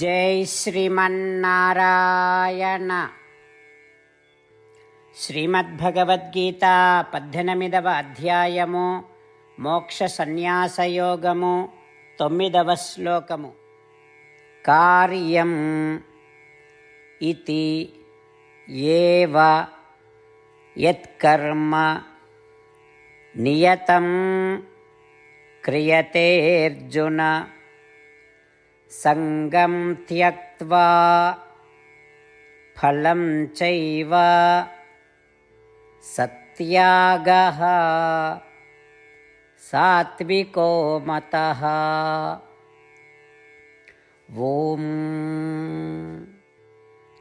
జై శ్రీమన్నారాయణ. శ్రీమద్భగవద్గీత పద్దెనిమిదవ అధ్యాయము మోక్ష సన్యాసయోగము తొమ్మిదవ శ్లోకము. కార్యం ఇది ఏవ యత్కర్మ నియతం క్రియతేర్జున సంగం త్యక్వా ఫలం చైవ సత్యాగ సాత్వికో మత. ఓం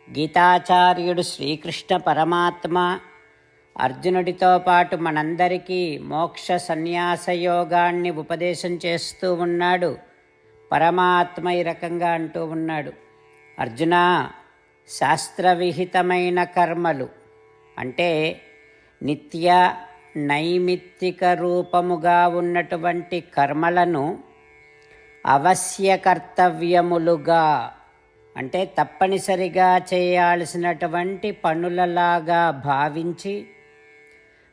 గీతాచార్యుడు శ్రీకృష్ణ పరమాత్మ అర్జునుడితో పాటు మనందరికీ మోక్ష సన్యాస యోగాన్ని ఉపదేశం చేస్తూ ఉన్నాడు. పరమాత్మ ఈ రకంగా అంటూ ఉన్నాడు. అర్జున శాస్త్రవిహితమైన కర్మలు అంటే నిత్య నైమిత్తిక రూపముగా ఉన్నటువంటి కర్మలను అవశ్య కర్తవ్యములుగా అంటే తప్పనిసరిగా చేయాల్సినటువంటి పనులలాగా భావించి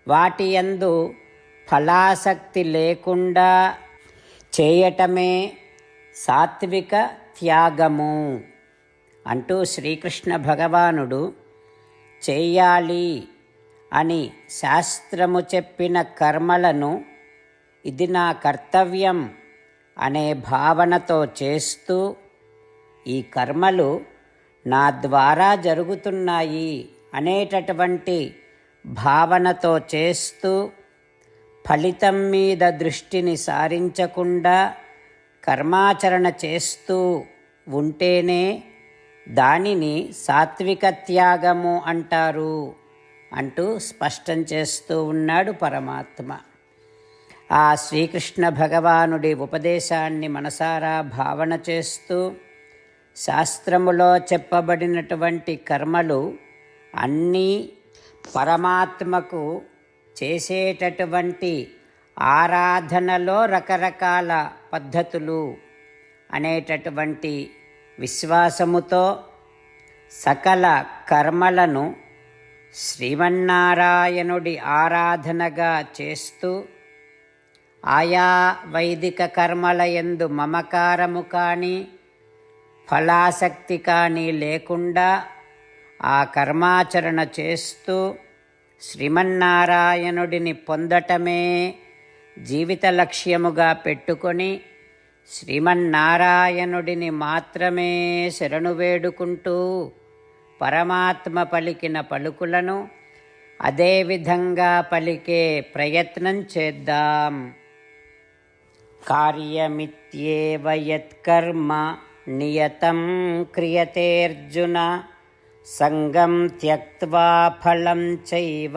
వాటి యందు ఫలాసక్తి లేకుండా చేయటమే సాత్విక త్యాగము అంటూ శ్రీకృష్ణ భగవానుడు చేయాలి అని శాస్త్రము చెప్పిన కర్మలను ఇది నా కర్తవ్యం అనే భావనతో చేస్తూ ఈ కర్మలు నా ద్వారా జరుగుతున్నాయి అనేటటువంటి భావనతో చేస్తూ ఫలితం మీద దృష్టిని సారించకుండా కర్మాచరణ చేస్తూ ఉంటేనే దానిని సాత్విక త్యాగము అంటారు అంటూ స్పష్టం చేస్తూ ఉన్నాడు పరమాత్మ. ఆ శ్రీకృష్ణ భగవానుడి ఉపదేశాన్ని మనసారా భావన చేస్తూ శాస్త్రములో చెప్పబడినటువంటి కర్మలు అన్నీ పరమాత్మకు చేసేటటువంటి ఆరాధనలో రకరకాల పద్ధతులు అనేటటువంటి విశ్వాసముతో సకల కర్మలను శ్రీమన్నారాయణుడి ఆరాధనగా చేస్తూ ఆయా వైదిక కర్మల ఎందు మమకారము కానీ ఫలాసక్తి కానీ లేకుండా ఆ కర్మాచరణ చేస్తూ శ్రీమన్నారాయణుడిని పొందటమే జీవిత లక్ష్యముగా పెట్టుకొని శ్రీమన్నారాయణుడిని మాత్రమే శరణు వేడుకుంటూ పరమాత్మ పలికిన పలుకులను అదేవిధంగా పలికే ప్రయత్నం చేద్దాం. కార్యమిత్యేవ యత్కర్మ నియతం క్రియతేర్జున సంగం త్యక్వా ఫలం చైవ.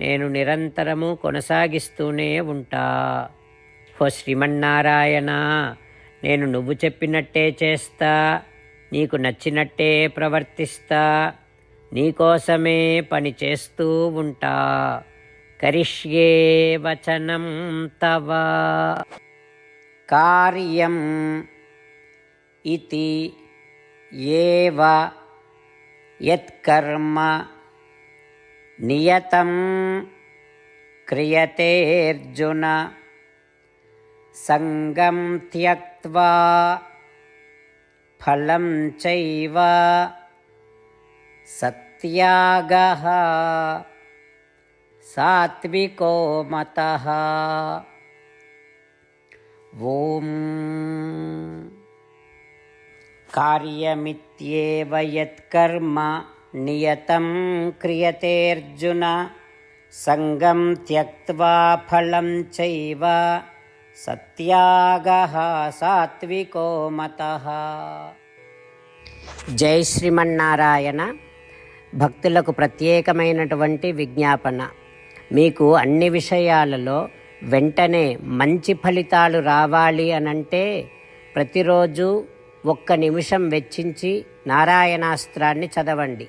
నేను నిరంతరము కొనసాగిస్తూనే ఉంటా. హో శ్రీమన్నారాయణ నేను నువ్వు చెప్పినట్టే చేస్తా నీకు నచ్చినట్టే ప్రవర్తిస్తా నీకోసమే పని చేస్తూ ఉంటా. కరిష్యే వచనం తవ. కార్యం ఇది ఏవ యత్కర్మ नियतं क्रियतेऽर्जुन। सङ्गं त्यक्त्वा फलं चैव सत्यागः। सात्विको मतः। ॐ। कार्यमित्येव यत्कर्म। నియతం క్రియతేర్జున సంగం త్యక్వా ఫలం చైవ సత్యాగः సాత్వికో మత. జై శ్రీమన్నారాయణ. భక్తులకు ప్రత్యేకమైనటువంటి విజ్ఞాపన. మీకు అన్ని విషయాలలో వెంటనే మంచి ఫలితాలు రావాలి అనంటే ప్రతిరోజు ఒక్క నిమిషం వెచ్చించి నారాయణాస్త్రాన్ని చదవండి.